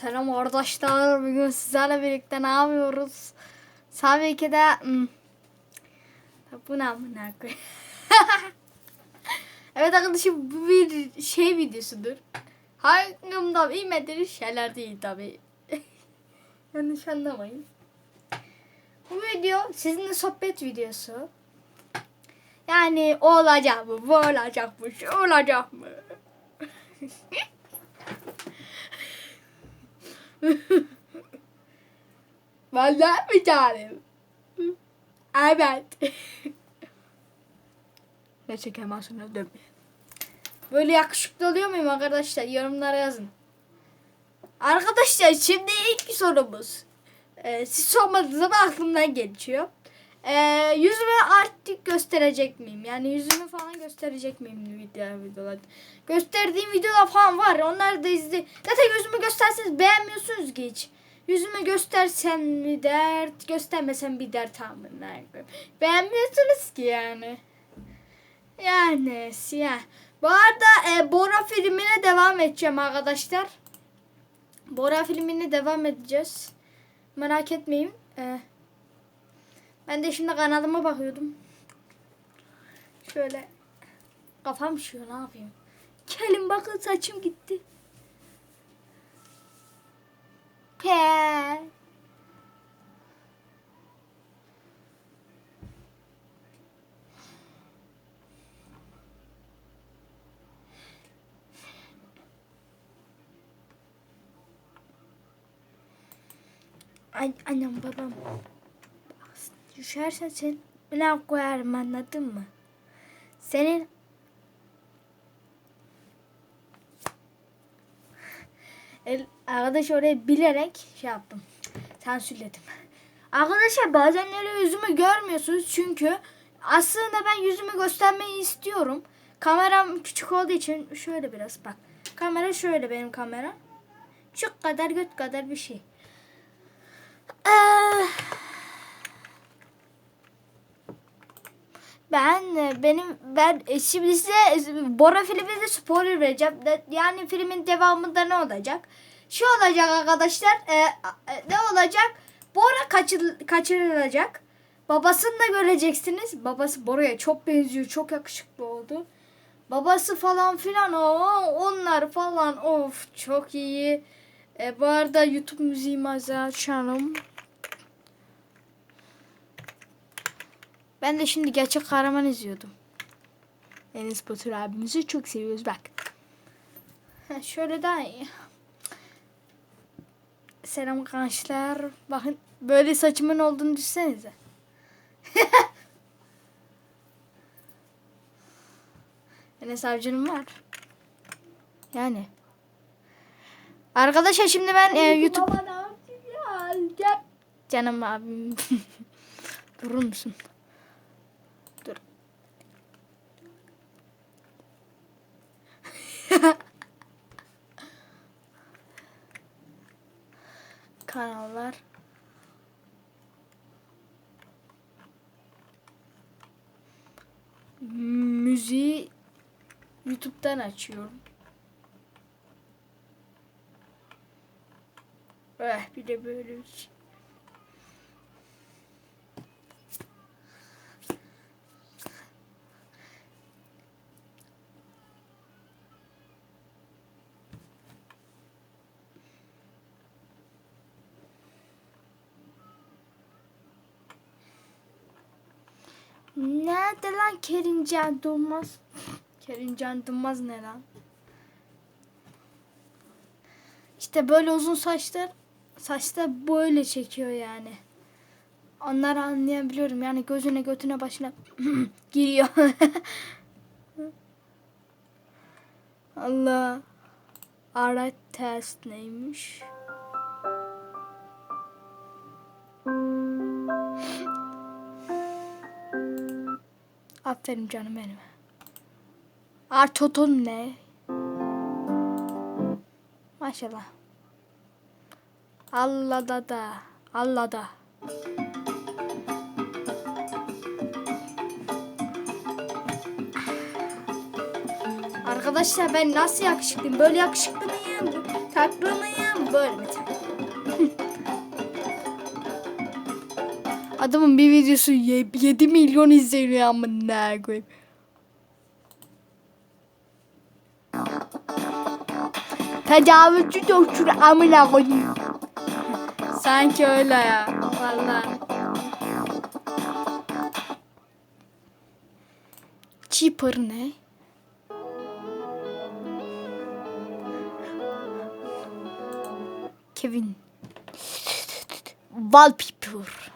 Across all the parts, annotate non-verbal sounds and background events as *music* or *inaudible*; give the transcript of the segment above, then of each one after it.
Selam arkadaşlar. Bugün sizlerle birlikte ne yapıyoruz? Tabii ki de hmm, bu ne koyayım? *laughs* Evet arkadaşım bu bir şey videosudur. Hakkımda bilmediğiniz şeyler değil tabi. *laughs* Yanlış anlamayın. Bu video sizinle sohbet videosu. Yani o olacak mı, bu olacak mı, şu olacak mı? *laughs* Vallahi mi canım? Evet. Neyse Kemal sonra dönmeyin. Böyle yakışıklı oluyor muyum arkadaşlar? Yorumlara yazın. Arkadaşlar şimdi ilk sorumuz. Ee, siz sormadığınız zaman aklımdan geçiyor. Ee, yüzümü artık gösterecek miyim? Yani yüzümü falan gösterecek miyim video videolarda? Gösterdiğim videolar falan var. Onları da izle. Zaten yüzümü gösterseniz beğenmiyorsunuz ki hiç. Yüzümü göstersem mi dert, göstermesem bir dert amına. Beğenmiyorsunuz ki yani. Yani siyah. Bu arada e, Bora filmine devam edeceğim arkadaşlar. Bora filmine devam edeceğiz. Merak etmeyin. E, ben de şimdi kanalıma bakıyordum. Şöyle kafam şişiyor ne yapayım. Gelin bakın saçım gitti. Pe. Ay, annem babam. Düşersen sen bana koyarım anladın mı? Senin El, arkadaş oraya bilerek şey yaptım. Sansürledim. Arkadaşlar bazenleri yüzümü görmüyorsunuz çünkü aslında ben yüzümü göstermeyi istiyorum. Kameram küçük olduğu için şöyle biraz bak. Kamera şöyle benim kamera. Şu kadar göt kadar bir şey. Ee, ben e, benim ben e, şimdi size Bora filminde spoiler vereceğim. Yani filmin devamında ne olacak? Şu olacak arkadaşlar. e, e, ne olacak? Bora kaçır, kaçırılacak. Babasını da göreceksiniz. Babası Bora'ya çok benziyor. Çok yakışıklı oldu. Babası falan filan o onlar falan of çok iyi. E, bu arada YouTube müziğimi açalım. Ben de şimdi gerçek kahraman izliyordum. Enes Batur abimizi çok seviyoruz bak. Ha, şöyle daha iyi. Selam arkadaşlar. Bakın böyle saçımın olduğunu düşünsenize. *laughs* Enes avcının var. Yani. Arkadaşlar şimdi ben e, YouTube... Canım abim. *laughs* Durur musun? *laughs* Kanallar. Müziği YouTube'dan açıyorum. Eh bir de böyle bir şey. Nerede lan Kerimcan Durmaz? Kerimcan Durmaz ne lan? İşte böyle uzun saçlar saçta böyle çekiyor yani. Onları anlayabiliyorum. Yani gözüne götüne başına *clears throat* giriyor. *laughs* Allah. Araç test neymiş? Aferin canım benim. Artoton ne? Maşallah. Allah da da. Allah da. Arkadaşlar ben nasıl yakışıklıyım? Böyle yakışıklı mıyım? Taklınıyım böyle bir taklı. Adamın bir videosu 7 milyon izleniyor amına koyayım. Tecavüzcü doktor amına koyayım. Sanki öyle ya. Vallahi. Cheaper ne? Kevin. Wallpaper.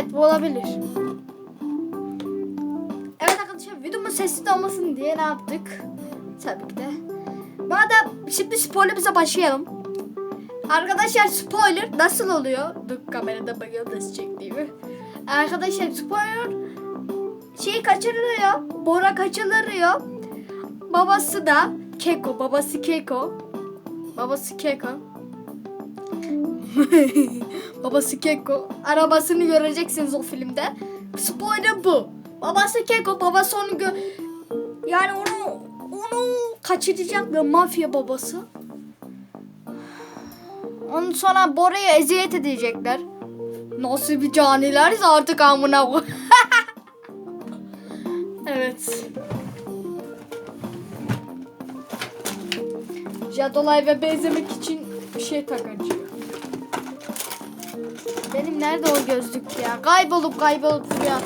Evet bu olabilir. Evet arkadaşlar videomun sessiz olmasın diye ne yaptık? Tabii ki de. Madem şimdi spoilerimize başlayalım. Arkadaşlar spoiler nasıl oluyor? Dur kamerada bakıyorum nasıl çektiğimi. Arkadaşlar spoiler şey kaçırılıyor. Bora kaçırılıyor. Babası da Keko. Babası Keko. Babası Keko. *laughs* babası Keko. Arabasını göreceksiniz o filmde. Spoiler bu. Babası Keko. Babası onu gö yani onu onu kaçıracak ve mafya babası. Ondan sonra Bora'ya eziyet edecekler. Nasıl bir canileriz artık amına *laughs* Evet. Jadolay ve benzemek için bir şey takacağım. Benim nerede o gözlük ya? Kaybolup kaybolup duruyor.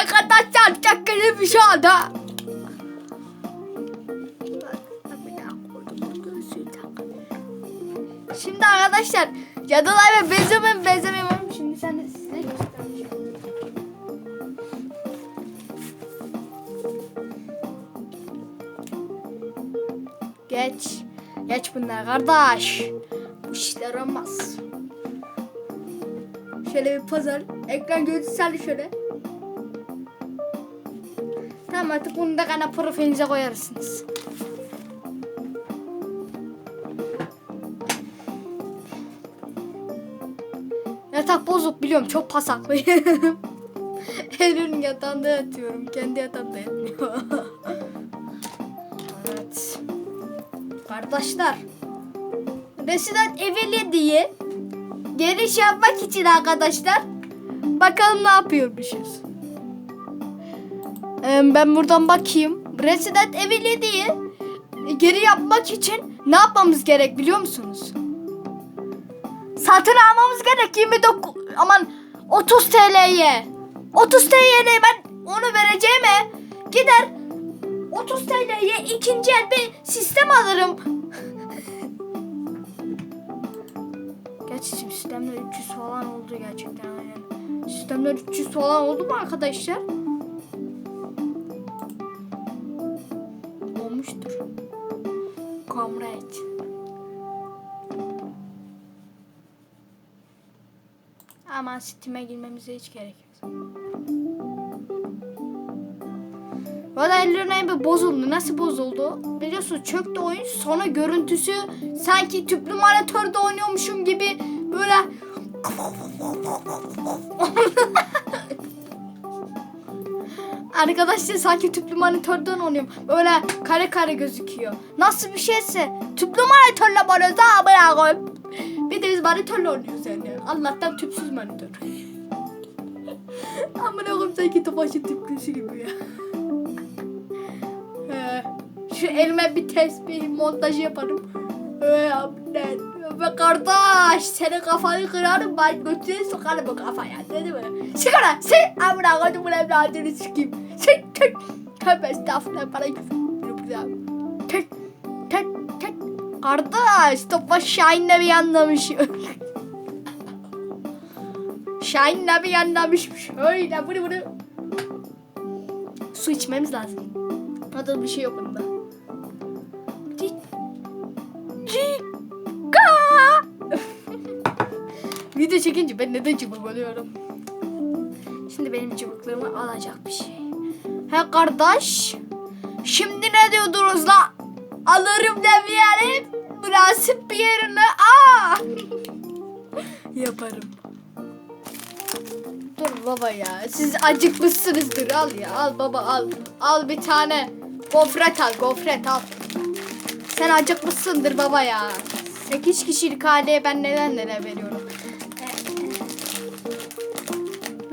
Arkadaşlar çakırım bir şey oldu. Şimdi arkadaşlar Jadolay ve benzemem benzemem. Şimdi sen de size göstereceğim. Geç. Geç bunlar kardeş. Bu işler olmaz. Şöyle bir pazar. Ekran görüntüsel şöyle. Tamam artık bunu da kana profilinize koyarsınız. Yatak bozuk biliyorum çok pasaklı. *laughs* Eylül'ün yatağında yatıyorum. Kendi yatağımda yatmıyor. *laughs* evet. Kardeşler. Resident Evil 7'yi giriş yapmak için arkadaşlar bakalım ne yapıyormuşuz. Ee, ben buradan bakayım. Resident Evil 7'yi geri yapmak için ne yapmamız gerek biliyor musunuz? Satın almamız gerek 29 aman 30 TL'ye. 30 TL'ye ben onu vereceğime gider 30 TL'ye ikinci el bir sistem alırım. Sistemler 300 falan oldu gerçekten aynen. Sistemler 300 falan oldu mu arkadaşlar? Olmuştur. Comrade. Ama Steam'e girmemize hiç gerek yok. Valla ellerine bir bozuldu. Nasıl bozuldu? Biliyorsunuz çöktü oyun. Sonra görüntüsü sanki tüplü monitörde oynuyormuşum gibi böyle Arkadaşlar sanki tüplü monitörden oynuyorum. Böyle kare kare gözüküyor. Nasıl bir şeyse tüplü monitörle oynuyoruz ha bırak koyayım. Bir de biz monitörle oynuyoruz yani. Allah'tan tüpsüz monitör. Amına koyayım sanki topaşı tüplüsü gibi ya. Şu elime bir tesbih montajı yaparım. Ee, Ve kardeş senin kafanı kırarım ben götüne sokarım bu kafaya dedi mi? Sigara sen amına koydum bunu evladını sikeyim. Sen tek tövbe estağfurullah bana küfür Tek tek tek Kardeş Topaş Şahin'le bir yanlamış. *laughs* Şahin'le bir yanlamışmış. Öyle bunu bunu. Su içmemiz lazım. Hadi bir şey yok bunda. Video çekince ben neden cıvıklanıyorum? Şimdi benim cıvıklığımı alacak bir şey. He kardeş. Şimdi ne diyordunuz la? Alırım demeyelim. Münasip bir yerine. Aa! *laughs* Yaparım. dur baba ya. Siz acıkmışsınızdır. Al ya. Al baba al. Al bir tane. Gofret al. Gofret al. Sen acıkmışsındır baba ya. 8 kişilik aileye ben neden neler veriyorum.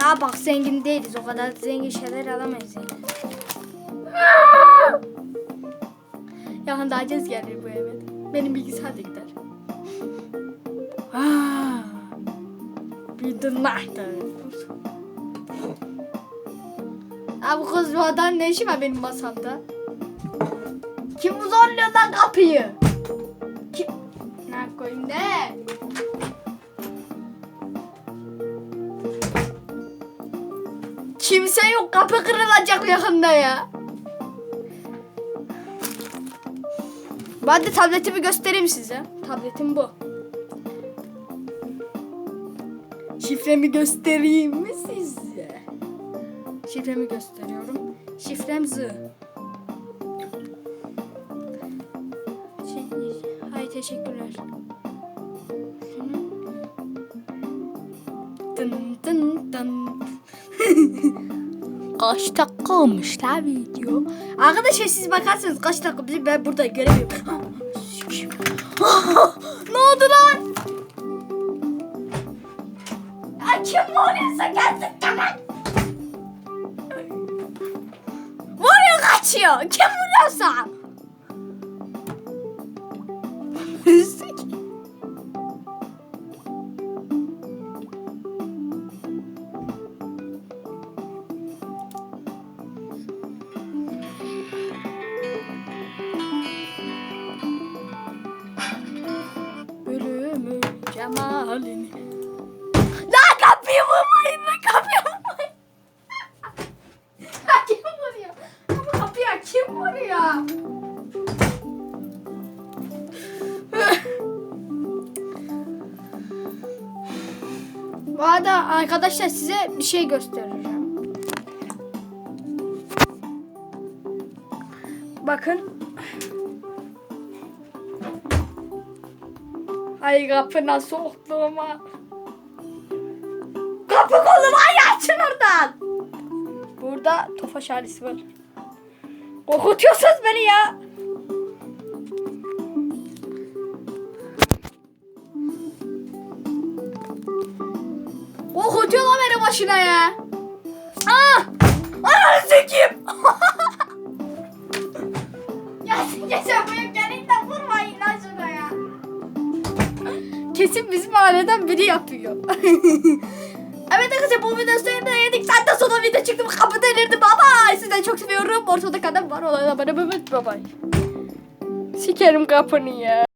Ne yapak zengin değiliz. O kadar zengin şeyler alamayız yani. Yakında aciz gelir bu eve. Benim bilgisayar da gider. Bir? Ha bu kız bu adam ne işi var benim masamda? Kim zorluyor lan kapıyı? Kim? Ne koyayım ne? Kimse yok kapı kırılacak yakında ya. Ben de tabletimi göstereyim size. Tabletim bu. Şifremi göstereyim mi size? Şifremi gösteriyorum. Şifrem Z. Şey, hay teşekkürler. Dın dın dın. *laughs* kaç dakika olmuş la video? Arkadaşlar siz bakarsanız kaç dakika bizi ben burada göremiyorum. *laughs* Ne oldu lan? Ya kim vuruyorsa gelsin tamam. Vuruyor kaçıyor. Kim vuruyorsa. Cemalini. Lan kapıyı vurmayın lan kapıyı vurmayın. Kim vuruyor? Bu kapıya kim vuruyor? Bu arada arkadaşlar size bir şey göstereceğim. Bakın. Ay kapına soktuğuma. Kapı kolumu ay açın oradan. Burada tofaş halisi var. Korkutuyorsunuz beni ya. Korkutuyor lan beni başına ya. Ah! Ananı sikeyim. *laughs* ya geçen Kesin bizim aileden biri yapıyor. *laughs* evet arkadaşlar bu videonun sonunda yedik. De sonra video çıktım. Kapı delirdi baba. Sizden çok seviyorum. Ortada kadın var. Ona da bana bye bye. Sikerim kapını ya.